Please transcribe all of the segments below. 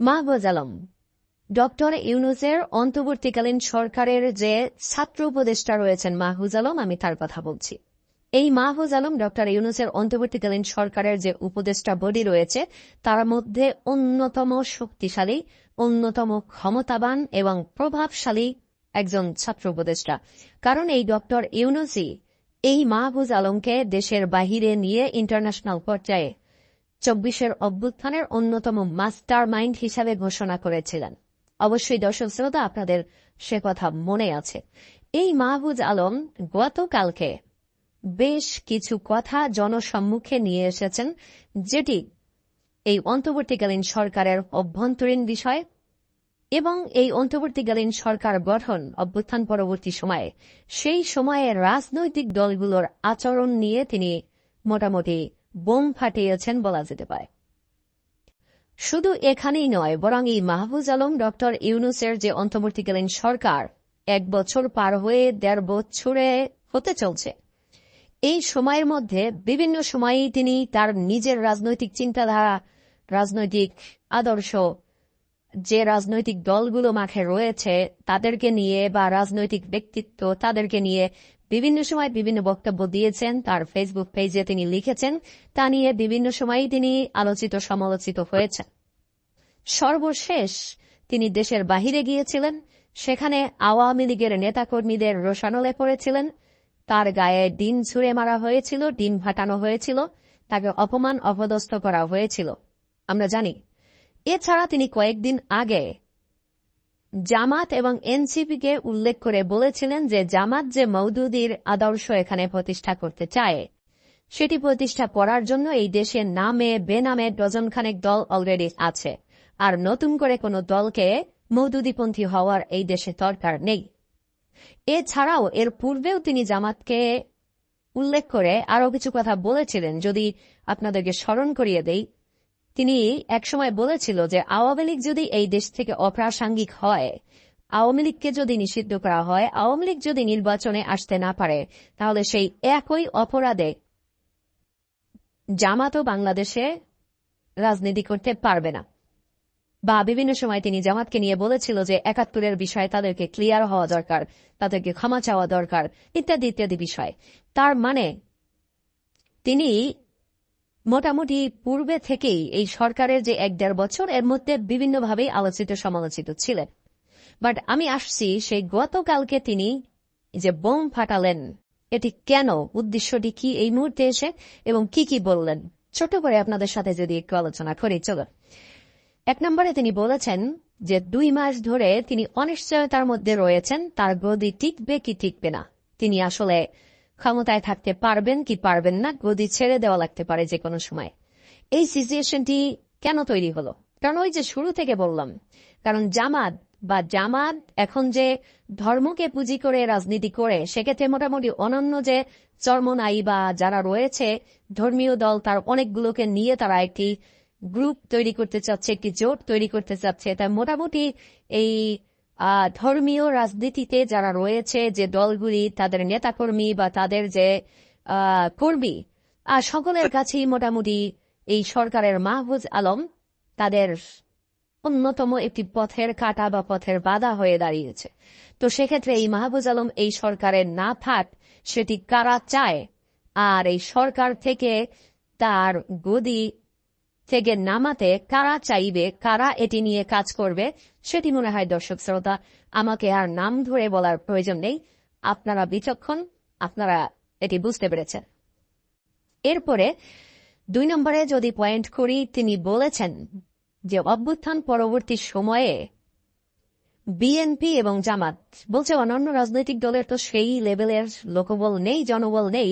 Mahbuj Alam doctor ইউনুসের অন্তর্বর্তীকালীন সরকারের যে ছাত্র উপদেষ্টা রয়েছেন মাহবুজ আলম আমি তার কথা বলছি। এই মাহবুজ আলম ডক্টর ইউনুসের অন্তর্বর্তীকালীন সরকারের যে উপদেষ্টা বডি রয়েছে, তার মধ্যে অন্যতম শক্তিশালী, অন্যতম ক্ষমতাবান এবং প্রভাবশালী একজন ছাত্র উপদেষ্টা। কারণ এই ডক্টর ইউনুসি এই মাহবুজ আলমকে দেশের বাহিরে নিয়ে ইন্টারন্যাশনাল পর্যায়ে চব্বিশের অভ্যুত্থানের অন্যতম মাস্টার মাইন্ড হিসাবে ঘোষণা করেছিলেন। অবশ্যই দর্শক শ্রোতা, আপনাদের সে কথা মনে আছে। এই মাহবুজ আলম গতকালকে বেশ কিছু কথা জনসম্মুখে নিয়ে এসেছেন, যেটি এই অন্তর্বর্তীকালীন সরকারের অভ্যন্তরীণ বিষয় এবং এই অন্তর্বর্তীকালীন সরকার গঠন, অভ্যুত্থান পরবর্তী সময়ে। সেই সময়ে রাজনৈতিক দলগুলোর আচরণ নিয়ে তিনি মোটামুটি বোম ফাটিয়েছেন বলা যেতে পারে। শুধু এখানেই নয়, বরং এই মাহবুজ আলম, ডক্টর ইউনুসের যে অন্তর্বর্তীকালীন সরকার, এক বছর পার হয়ে দেড় বছরে হতে চলছে। এই সময়ের মধ্যে বিভিন্ন সময়েই তিনি তার নিজের রাজনৈতিক চিন্তাধারা, রাজনৈতিক আদর্শ, যে রাজনৈতিক দলগুলো মাঠে রয়েছে, তাদেরকে নিয়ে বা রাজনৈতিক ব্যক্তিত্ব তাদেরকে নিয়ে বিভিন্ন সময় বিভিন্ন বক্তব্য দিয়েছেন। তার ফেসবুক পেজে তিনি লিখেছেন, তা নিয়ে বিভিন্ন সময়ই তিনি আলোচিত, সমালোচিত হয়েছেন। সর্বশেষ তিনি দেশের বাহিরে গিয়েছিলেন। সেখানে আওয়ামী লীগের নেতাকর্মীদের রোশানলে পড়েছিলেন। তার গায়ে ডিম ছুঁড়ে মারা হয়েছিল, ডিম ফাটানো হয়েছিল, তাকে অপমান, অপদস্থ করা হয়েছিল। আমরা জানি। এছাড়া তিনি কয়েকদিন আগে জামাত এবং এনসিপিকে উল্লেখ করে বলেছিলেন যে জামাত যে মৌদুদির আদর্শ এখানে প্রতিষ্ঠা করতে চায়, সেটি প্রতিষ্ঠা করার জন্য এই দেশে নামে, বেনামে ডজনখানেক দল অলরেডি আছে। আর নতুন করে কোনো দলকে মৌদুদিপন্থী হওয়ার এই দেশে দরকার নেই। এছাড়াও এর পূর্বেও তিনি জামাতকে উল্লেখ করে আরও কিছু কথা বলেছিলেন। যদি আপনাদেরকে স্মরণ করিয়ে দেই তিনি একসময় বলেছিল যে আওয়ামী লীগ যদি এই দেশ থেকে অপ্রাসঙ্গিক হয়, আওয়ামী লীগকে যদি নিষিদ্ধ করা হয়, আওয়ামী লীগ যদি নির্বাচনে আসতে না পারে, তাহলে সেই একই অপরাধে জামাতও বাংলাদেশে রাজনীতি করতে পারবে না। বা বিভিন্ন সময় তিনি জামাতকে নিয়ে বলেছিল যে একাত্তরের বিষয়ে তাদেরকে ক্লিয়ার হওয়া দরকার, তাদেরকে ক্ষমা চাওয়া দরকার, ইত্যাদি ইত্যাদি বিষয়। তার মানে তিনি মোটামুটি পূর্বে থেকেই এই সরকারের যে এক দেড় বছর, এর মধ্যে বিভিন্নভাবেই আলোচিত সমালোচিত ছিলেন। বাট আমি আসছি সেই গতকালকে তিনি যে বোম ফাটালেন, এটি কেন, উদ্দেশ্যটি কি এই মুহূর্তে এসে এবং কি কি বললেন, ছোট করে আপনাদের সাথে যদি একটু আলোচনা করি চলো এক নম্বরে তিনি বলেছেন যে দুই মাস ধরে তিনি অনিশ্চয়তার মধ্যে রয়েছেন, তার গদি টিকবে কি টিকবে না। তিনি আসলে ক্ষমতায় থাকতে পারবেন কি পারবেন না, গদি ছেড়ে দেওয়া লাগতে পারে যে কোনো সময়। এই সিচুয়েশনটি কেন তৈরি হলো? কারণ ওই যে শুরু থেকে বললাম, কারণ জামাত বা জামাত এখন যে ধর্মকে পুঁজি করে, রাজনীতি করে, সেক্ষেত্রে মোটামুটি অনন্য যে চর্মনাই বা যারা রয়েছে, ধর্মীয় দল, তার অনেকগুলোকে নিয়ে তারা একটি গ্রুপ তৈরি করতে চাচ্ছে, একটি জোট তৈরি করতে চাচ্ছে। তাই মোটামুটি এই ধর্মীয় রাজনীতিতে যারা রয়েছে যে দলগুলি, তাদের নেতাকর্মী বা তাদের যে কর্মী সকলের কাছেই মোটামুটি এই সরকারের মাহবুজ আলম তাদের অন্যতম একটি পথের কাটা বা পথের বাধা হয়ে দাঁড়িয়েছে। তো সেক্ষেত্রে এই মাহবুজ আলম এই সরকারের না থাক, সেটি কারা চায়? আর এই সরকার থেকে তার গদি থেকে নামাতে কারা চাইবে, কারা এটি নিয়ে কাজ করবে, সেটি মনে হয় দর্শক শ্রোতা, আমাকে আর নাম ধরে বলার প্রয়োজন নেই। আপনারা বিচক্ষণ, আপনারা এটি বুঝতে পেরেছেন। এরপরে দুই নম্বরে যদি পয়েন্ট করি, তিনি বলেছেন যে অভ্যুত্থান পরবর্তী সময়ে বিএনপি এবং জামাত, বলছে অন্যান্য রাজনৈতিক দলের তো সেই লেভেলের লোকবল নেই, জনবল নেই।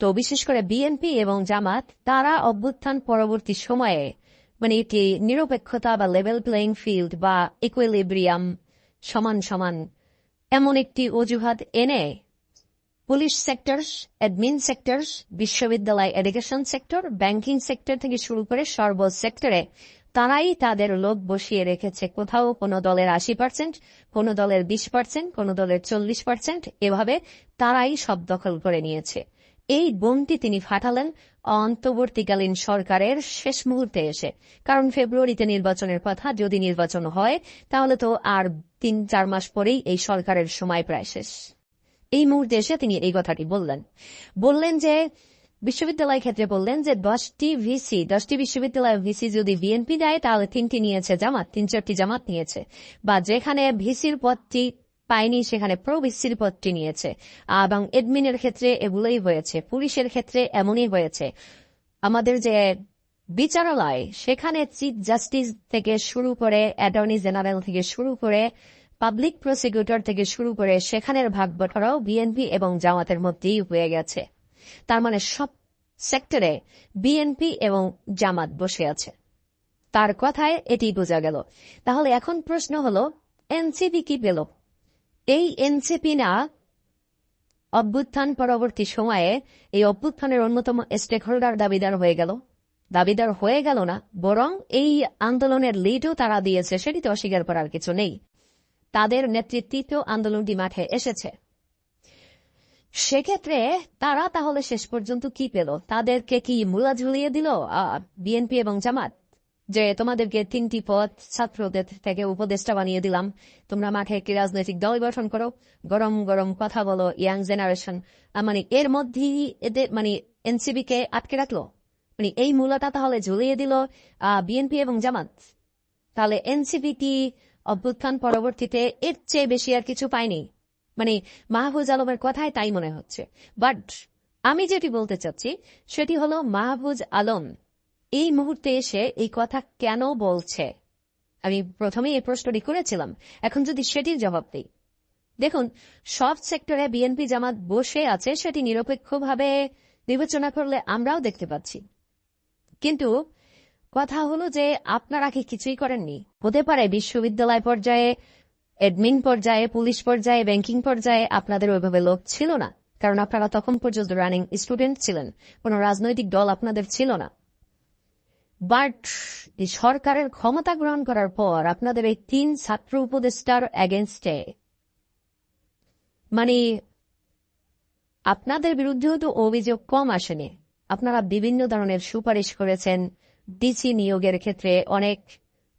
তো বিশেষ করে বিএনপি এবং জামাত, তারা অভ্যুত্থান পরবর্তী সময়ে মানে এটি নিরপেক্ষতা বা লেভেল প্লেইং ফিল্ড বা ইকুয়েলিব্রিয়াম সমান সমান, এমন একটি অজুহাত এনে পুলিশ সেক্টর অ্যাডমিন সেক্টর বিশ্ববিদ্যালয় এডুকেশন সেক্টর ব্যাংকিং সেক্টর থেকে শুরু করে সর্ব সেক্টরে তারাই তাদের লোক বসিয়ে রেখেছে। কোথাও কোনো দলের আশি পার্সেন্ট কোনো দলের বিশ পার্সেন্ট কোনো দলের চল্লিশ পার্সেন্ট এভাবে তারাই সব দখল করে নিয়েছে। এই বোমটি তিনি ফাটালেন অন্তর্বর্তীকালীন সরকারের শেষ মুহূর্তে এসে। কারণ ফেব্রুয়ারিতে নির্বাচনের কথা যদি নির্বাচন হয়, তাহলে তো আর তিন, চার মাস পরেই এই সরকারের সময় প্রায় শেষ। এই মুহূর্তে এসে তিনি এই কথাটি বললেন। বললেন যে, বিশ্ববিদ্যালয় ক্ষেত্রে বললেন যে, দশটি ভিসি, দশটি বিশ্ববিদ্যালয় ভিসি যদি বিএনপি দেয়, তাহলে তিনটি নিয়েছে জামাত, তিন চারটি জামাত নিয়েছে। বা যেখানে ভিসির পদটি পায়নি, সেখানে প্রো ভিসির পদটি নিয়েছে। এবং এডমিনের ক্ষেত্রে এগুলোই হয়েছে, পুলিশের ক্ষেত্রে এমনই হয়েছে। আমাদের যে বিচারালয়, সেখানে চিফ জাস্টিস থেকে শুরু করে অ্যাটর্নি জেনারেল থেকে শুরু করে পাবলিক প্রসিকিউটর থেকে শুরু করে সেখানের ভাগ বটরাও বিএনপি এবং জামাতের মধ্যেই হয়ে গেছে। তার মানে সব সেক্টরে বিএনপি এবং জামাত বসে আছে। তার কথায় এটি বোঝা গেল। তাহলে এখন প্রশ্ন হল, এনসিপি কি পেল? এই এনসিপি না অভ্যুত্থান পরবর্তী সময়ে এই অভ্যুত্থানের অন্যতম স্টেক হোল্ডার দাবিদার হয়ে গেল। দাবিদার হয়ে গেল না, বরং এই আন্দোলনের লিডও তারা দিয়েছে, সেটি তো অস্বীকার করার কিছু নেই। তাদের নেতৃত্বিত আন্দোলনটি মাঠে এসেছে। সেক্ষেত্রে তারা তাহলে শেষ পর্যন্ত কি পেল? তাদেরকে কি মূলা ঝুলিয়ে দিল বিএনপি এবং জামাত? যে তোমাদেরকে তিনটি পদ ছাত্রদের থেকে উপদেষ্টা বানিয়ে দিলাম। তোমরা মাঠে একটি রাজনৈতিক দল গঠন করো। গরম গরম কথা বলো, ইয়াং জেনারেশন। মানে এর মধ্যেই এদের মানে এনসিবি কে আটকে রাখল? মানে এই মূলটা তাহলে ঝুলিয়ে দিল বিএনপি এবং জামাত? তাহলে এনসিপি কি অভ্যুত্থান পরবর্তীতে এর চেয়ে বেশি আর কিছু পায়নি? মানে মাহফুজ আলমের কথায় তাই মনে হচ্ছে। বাট আমি যেটি বলতে চাচ্ছি, সেটি হলো মাহফুজ আলম এই মুহূর্তে এসে এই কথা কেন বলছে? আমি প্রথমে এই প্রশ্নটি করেছিলাম, এখন যদি সেটির জবাব দিই। দেখুন, সব সেক্টরে বিএনপি জামাত বসে আছে, সেটি নিরপেক্ষভাবে বিবেচনা করলে আমরাও দেখতে পাচ্ছি। কিন্তু কথা হলো যে আপনারা কি কিছুই করেননি। হতে পারে বিশ্ববিদ্যালয় পর্যায়ে এডমিন পর্যায়ে, পুলিশ পর্যায়ে, ব্যাংকিং পর্যায়ে আপনাদের ওইভাবে লোক ছিল না, কারণ আপনারা তখন পর্যন্ত রানিং স্টুডেন্ট ছিলেন, কোন রাজনৈতিক দল আপনাদের ছিল না। বাট সরকারের ক্ষমতা গ্রহণ করার পর আপনাদের এই তিন ছাত্র উপদেষ্টার এগেনস্টে মানে আপনাদের বিরুদ্ধেও তো অভিযোগ কম আসেনি। আপনারা বিভিন্ন ধরনের সুপারিশ করেছেন ডিসি নিয়োগের ক্ষেত্রে অনেক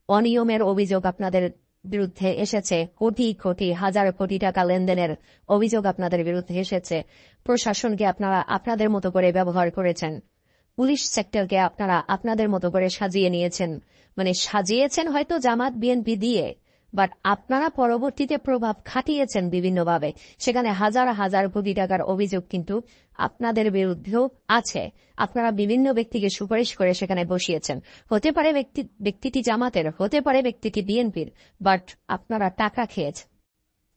অনিয়মের অভিযোগ আপনাদের বিরুদ্ধে এসেছে। কোটি কোটি, হাজার কোটি টাকা লেনদেনের অভিযোগ আপনাদের বিরুদ্ধে এসেছে। প্রশাসনকে আপনারা, আপনাদের মতো করে ব্যবহার করেছেন। পুলিশ সেক্টরকে আপনারা আপনাদের মতো করে সাজিয়ে নিয়েছেন। মানে সাজিয়েছেন হয়তো জামাত বিএনপি দিয়ে, বাট আপনারা পরবর্তীতে প্রভাব খাটিয়েছেন বিভিন্নভাবে। সেখানে হাজার হাজার কোটি টাকার অভিযোগ কিন্তু আপনাদের বিরুদ্ধেও আছে। আপনারা বিভিন্ন ব্যক্তিকে সুপারিশ করে সেখানে বসিয়েছেন। হতে পারে ব্যক্তি, ব্যক্তিটি জামাতের, হতে পারে ব্যক্তিটি বিএনপির, বাট আপনারা টাকা খেয়েছেন।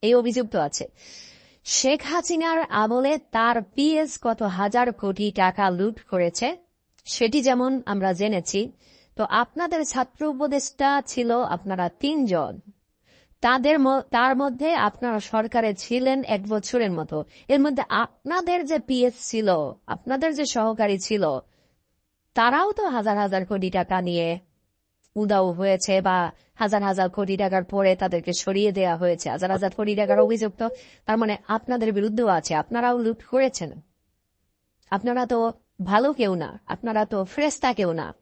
এই অভিযোগ তো আছে। শেখ হাসিনার আমলে তার পিএস কত হাজার কোটি টাকা লুট করেছে? সেটি যেমন আমরা জেনেছি, তো আপনাদের ছাত্র উপদেষ্টা ছিল আপনারা তিনজন। তাদের তার মধ্যে আপনারা সরকারে ছিলেন এক বছরের মতো। এর মধ্যে আপনাদের যে পিএস ছিল, আপনাদের যে সহকারী ছিল, তারাও তো হাজার হাজার কোটি টাকা নিয়ে উদাও হয়েছে বা হাজার হাজার কোটি টাকার পরে তাদেরকে সরিয়ে দেওয়া হয়েছে। হাজার হাজার কোটি টাকার অভিযোগ তো তার মানে আপনাদের বিরুদ্ধেও আছে, আপনারাও লুট করেছেন। আপনারা তো ভালো কেউ না, আপনারা তো ফ্রেস্তা কেউ না।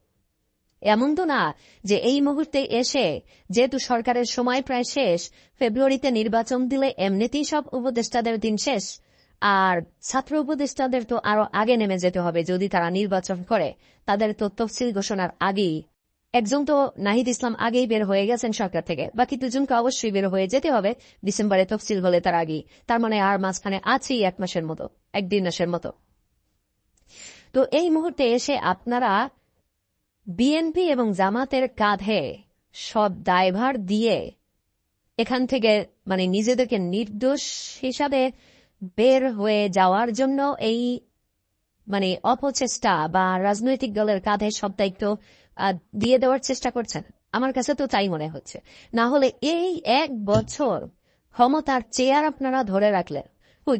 এমন তো না যে এই মুহূর্তে এসে, যেহেতু সরকারের সময় প্রায় শেষ, ফেব্রুয়ারিতে নির্বাচন দিলে এমনিতেই সব উপদেষ্টাদের দিন শেষ। আর ছাত্র উপদেষ্টাদের তো আরও আগে নেমে যেতে হবে যদি তারা নির্বাচন করে। তাদের তো তফসিল ঘোষণার আগেই। একজন তো নাহিদ ইসলাম আগেই বের হয়ে গেছেন সরকার থেকে। বাকি দুজনকে অবশ্যই বের হয়ে যেতে হবে। ডিসেম্বরে তফসিল হলে তার আগেই। তার মানে আর মাঝখানে আছেই এক মাসের মতো একদিন মাসের মতো। তো এই মুহূর্তে এসে আপনারা বিএনপি এবং জামাতের কাঁধে সব দায়ভার দিয়ে এখান থেকে মানে নিজেদেরকে নির্দোষ হিসাবে বের হয়ে যাওয়ার জন্য এই মানে অপচেষ্টা বা রাজনৈতিক দলের কাঁধে সব দায়িত্ব দিয়ে দেওয়ার চেষ্টা করছেন। আমার কাছে তো তাই মনে হচ্ছে। না হলে এই এক বছর ক্ষমতার চেয়ার আপনারা ধরে রাখলেন।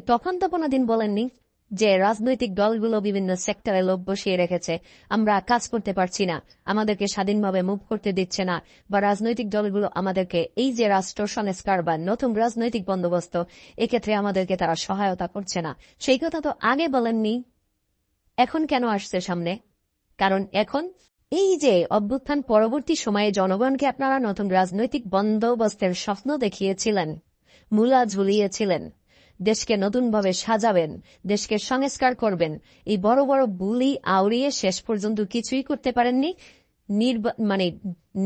তখন তো কোনোদিন বলেননি? যে রাজনৈতিক দলগুলো বিভিন্ন সেক্টরে লোক বসিয়ে রেখেছে, আমরা কাজ করতে পারছি না, আমাদেরকে স্বাধীনভাবে মুভ করতে দিচ্ছে না, বা রাজনৈতিক দলগুলো আমাদেরকে এই যে রাষ্ট্র সংস্কার বা নতুন রাজনৈতিক বন্দোবস্ত, এক্ষেত্রে আমাদেরকে তারা সহায়তা করছে না। সেই কথা তো আগে বলেননি। এখন কেন আসছে সামনে? কারণ এখন এই যে অভ্যুত্থান পরবর্তী সময়ে জনগণকে আপনারা নতুন রাজনৈতিক বন্দোবস্তের স্বপ্ন দেখিয়েছিলেন, মূলা ঝুলিয়েছিলেন। দেশকে নতুনভাবে সাজাবেন, দেশকে সংস্কার করবেন। এই বড় বড় বুলি আউড়িয়ে শেষ পর্যন্ত কিছুই করতে পারেননি। মানে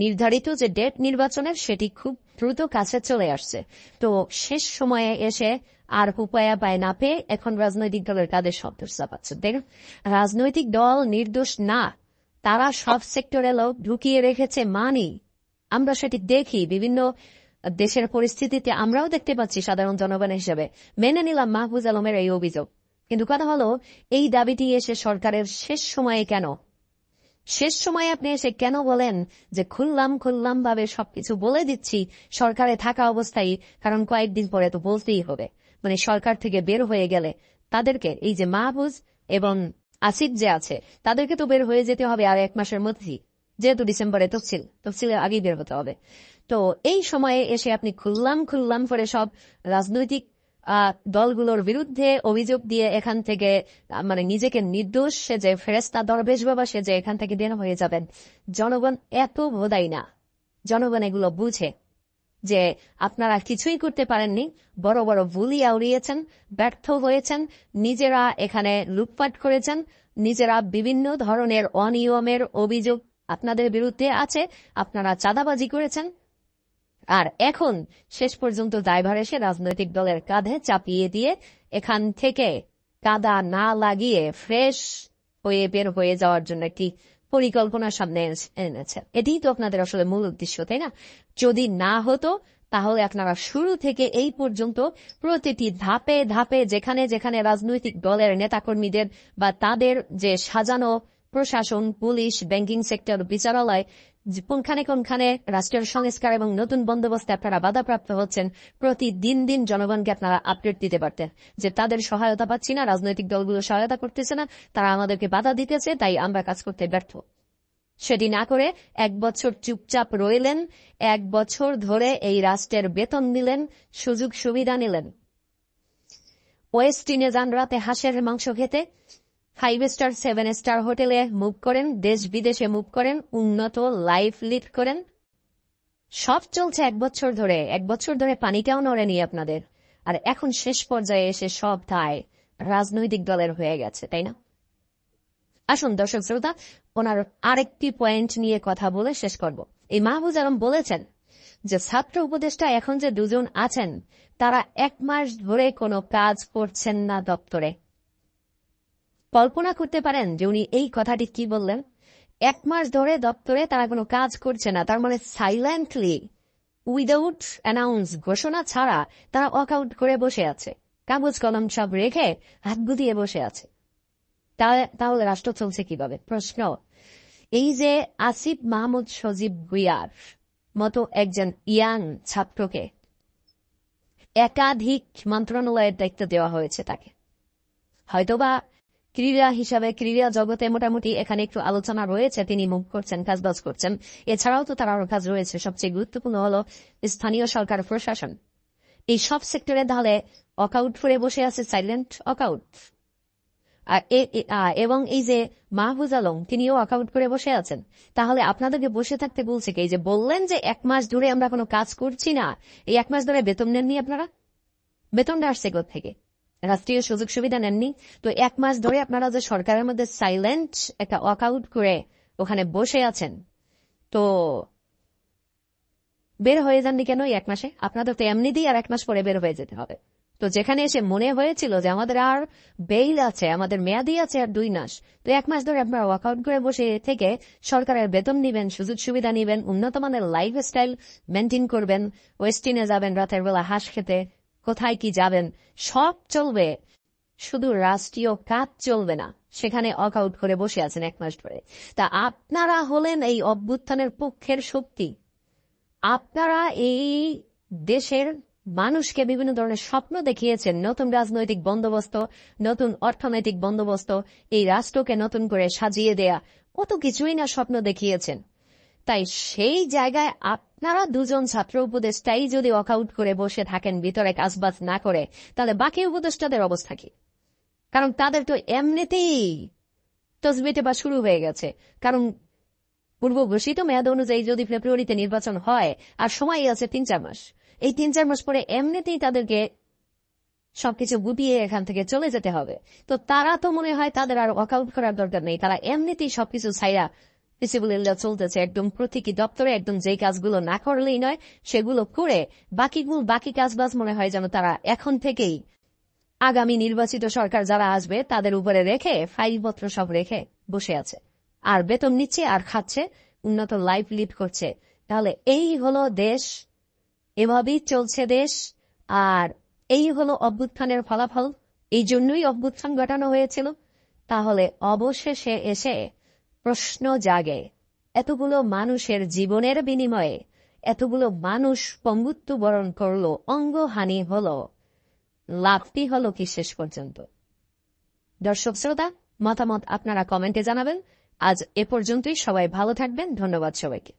নির্ধারিত যে ডেট নির্বাচনের সেটি খুব দ্রুত কাছে চলে আসছে। তো শেষ সময়ে এসে আর উপায়া পায় না পেয়ে এখন রাজনৈতিক দলের কাদের সব দোষ চাপাচ্ছে। দেখুন রাজনৈতিক দল নির্দোষ না, তারা সব সেক্টরে লোক ঢুকিয়ে রেখেছে মানি আমরা সেটি দেখি, বিভিন্ন দেশের পরিস্থিতিতে আমরাও দেখতে পাচ্ছি সাধারণ জনগণ হিসেবে। মেনে নিলাম মাহফুজ আলমের এই অভিযোগ। কিন্তু কথা হলো, এই দাবিটি এসে সরকারের শেষ সময়ে কেন? শেষ সময়ে আপনি এসে কেন বলেন যে খুললাম খুললাম ভাবে সবকিছু বলে দিচ্ছি, সরকারে থাকা অবস্থায়, কারণ কয়েকদিন পরে তো বলতেই হবে। মানে সরকার থেকে বের হয়ে গেলে তাদেরকে, এই যে মাহফুজ এবং আসিফ যে আছে, তাদেরকে তো বের হয়ে যেতে হবে আর এক মাসের মধ্যেই। যেহেতু ডিসেম্বরে তফসিল, তফসিলের আগেই বের হতে হবে। তো এই সময়ে এসে আপনি খুললাম খুললাম করে সব রাজনৈতিক দলগুলোর বিরুদ্ধে অভিযোগ দিয়ে এখান থেকে মানে নিজেকে নির্দোষ সে যে ফেরেস্তা দরবেশ বাবা সে যে এখান থেকে বের হয়ে যাবেন। জনগণ এত বোধাই না। জনগণ এগুলো বুঝে যে আপনারা কিছুই করতে পারেননি, বড় বড় ভুলি আউড়িয়েছেন, ব্যর্থ হয়েছেন, নিজেরা এখানে লুটপাট করেছেন, নিজেরা বিভিন্ন ধরনের অনিয়মের অভিযোগ আপনাদের বিরুদ্ধে আছে, আপনারা চাঁদাবাজি করেছেন। আর এখন শেষ পর্যন্ত দায়ভার এসে রাজনৈতিক দলের কাঁধে চাপিয়ে দিয়ে এখান থেকে কাদা না লাগিয়ে ফ্রেশ হয়ে বের হয়ে যাওয়ার জন্য একটি পরিকল্পনা সামনে এনে- এনেছে। এটিই তো আপনাদের আসলে মূল উদ্দেশ্য, তাই না? যদি না হতো, তাহলে আপনারা শুরু থেকে এই পর্যন্ত প্রতিটি ধাপে ধাপে যেখানে যেখানে রাজনৈতিক দলের নেতাকর্মীদের বা তাদের যে সাজানো প্রশাসন, পুলিশ, ব্যাংকিং সেক্টর, বিচারালয় কোনখানে কোনখানে রাষ্ট্রের সংস্কার এবং নতুন বন্দোবস্তে আপনারা বাধাপ্রাপ্ত হচ্ছেন। প্রতিদিন দিন জনগণকে আপনারা আপডেট দিতে পারতেন যে তাদের সহায়তা পাচ্ছি না, রাজনৈতিক দলগুলো সহায়তা করতেছে না, তারা আমাদেরকে বাধা দিতেছে, তাই আমরা কাজ করতে ব্যর্থ। সেটি না করে এক বছর চুপচাপ রইলেন, এক বছর ধরে এই রাষ্ট্রের বেতন নিলেন, সুযোগ সুবিধা নিলেন। ওয়েস্টিনে যান রাতে হাঁসের মাংস খেতে ফাইভ স্টার সেভেন স্টার হোটেলে মুভ করেন দেশ বিদেশে মুভ করেন, উন্নত লাইফ লিড করেন। সব চলছে এক বছর ধরে। এক বছর ধরে পানিটাও নড়েনি আপনাদের। আর এখন শেষ পর্যায়ে এসে সব দায় রাজনৈতিক দলের হয়ে গেছে, তাই না? আসুন দর্শক শ্রোতা, ওনার আরেকটি পয়েন্ট নিয়ে কথা বলে শেষ করব। এই মাহবুজ আলম বলেছেন যে, ছাত্র উপদেষ্টা এখন যে দুজন আছেন, তারা এক মাস ধরে কোনো কাজ করছেন না দপ্তরে। কল্পনা করতে পারেন যে উনি এই কথাটি কি বললেন। এক মাস ধরে দপ্তরে তারা কোনো কাজ করছে না, তার মানে সাইলেন্টলি উইদাউট অ্যানাউন্স ঘোষণা ছাড়া তারা ওয়াকআউট করে বসে আছে। কাগজ, কলম সব রেখে হাত গুদিয়ে বসে আছে। তাহলে রাষ্ট্র চলছে কীভাবে? প্রশ্ন। এই যে আসিফ মাহমুদ সজীব ভুইয়ার মতো একজন ইয়াং ছাত্রকে একাধিক মন্ত্রণালয়ের দায়িত্ব দেওয়া হয়েছে তাকে। হয়তোবা ক্রীড়া হিসাবে ক্রীড়া জগতে মোটামুটি এখানে একটু আলোচনা রয়েছে, তিনি মুভ করছেন, কাজবাজ করছেন। এছাড়াও তো তার আরও কাজ রয়েছে। সবচেয়ে গুরুত্বপূর্ণ হলো স্থানীয় সরকার প্রশাসন। এই সব সেক্টরে তাহলে অকাউট করে বসে আছে সাইলেন্ট অকাউট। এবং এই যে মাহবুজ আলম, তিনিও অ্যাকাউন্ট করে বসে আছেন। তাহলে আপনাদেরকে বসে থাকতে বলছে কি? যে বললেন যে এক মাস ধরে আমরা কোনো কাজ করছি না, এই এক মাস ধরে বেতন নেননি আপনারা? বেতনটা আসছে থেকে রাষ্ট্রীয় সুযোগ সুবিধা নেননি। তো এক মাস ধরে আপনারা যে সরকারের মধ্যে সাইলেন্ট একটা ওয়াকআউট করে ওখানে বসে আছেন, তো বের হয়ে যাননি কেন এক মাসে? আপনাদের তো এমনিতেই আর এক মাস পরে বের হয়ে যেতে হবে। তো যেখানে এসে মনে হয়েছিল যে আমাদের আর বেইল আছে, আমাদের মেয়াদি আছে আর দুই মাস, তো এক মাস ধরে আপনারা ওয়াকআউট করে বসে থেকে সরকারের বেতন নিবেন, সুযোগ সুবিধা নিবেন, উন্নত মানের লাইফ স্টাইল মেনটেন করবেন ওয়েস্টিনে যাবেন, রাতের বেলা হাঁস খেতে কোথায় কি যাবেন, সব চলবে। শুধু রাষ্ট্রীয় কাজ চলবে না, সেখানে ওয়াকআউট করে বসে আছেন এক মাস ধরে। তা আপনারা হলেন এই অভ্যুত্থানের পক্ষের শক্তি। আপনারা এই দেশের মানুষকে বিভিন্ন ধরনের স্বপ্ন দেখিয়েছেন, নতুন রাজনৈতিক বন্দোবস্ত, নতুন অর্থনৈতিক বন্দোবস্ত, এই রাষ্ট্রকে নতুন করে সাজিয়ে দেয়া, কত কিছুই না স্বপ্ন দেখিয়েছেন। তাই সেই জায়গায় আপনারা দুজন ছাত্র উপদেষ্টাই যদি ওয়াকআউট করে বসে থাকেন, ভিতরে কাজবাজ না করে, তাহলে বাকি উপদেষ্টাদের অবস্থা কি? কারণ তাদের তো এমনিতেই তসবিটে বা শুরু হয়ে গেছে। কারণ পূর্ব ঘোষিত মেয়াদ অনুযায়ী যদি ফেব্রুয়ারিতে নির্বাচন হয়, আর সময় আছে তিন চার মাস, এই তিন চার মাস পরে এমনিতেই তাদেরকে সবকিছু গুটিয়ে এখান থেকে চলে যেতে হবে। তো তারা তো মনে হয় তাদের আর ওয়াকআউট করার দরকার নেই, তারা এমনিতেই সবকিছু ছাইরা ফিজিবিলিল্লা চলতেছে একদম প্রতীকী দপ্তরে একদম যেই কাজগুলো না করলেই নয়, সেগুলো করে বাকিগুলো, বাকি কাজবাজ মনে হয় যেন তারা এখন থেকেই আগামী নির্বাচিত সরকার যারা আসবে, তাদের উপরে রেখে, ফাইলপত্র সব রেখে বসে আছে। আর বেতন নিচ্ছে, আর খাচ্ছে, উন্নত লাইফ লিড করছে। তাহলে এই হলো দেশ, এভাবেই চলছে দেশ, আর এই হলো অভ্যুত্থানের ফলাফল। এই জন্যই অভ্যুত্থান ঘটানো হয়েছিল। তাহলে অবশেষে এসে প্রশ্ন জাগে, এতগুলো মানুষের জীবনের বিনিময়ে এতগুলো মানুষ পঙ্গুত্ব বরণ করল, অঙ্গহানি হল। লাভটি হল কি শেষ পর্যন্ত? দর্শক শ্রোতা, মতামত আপনারা কমেন্টে জানাবেন। আজ এ পর্যন্তই, সবাই ভালো থাকবেন, ধন্যবাদ সবাইকে।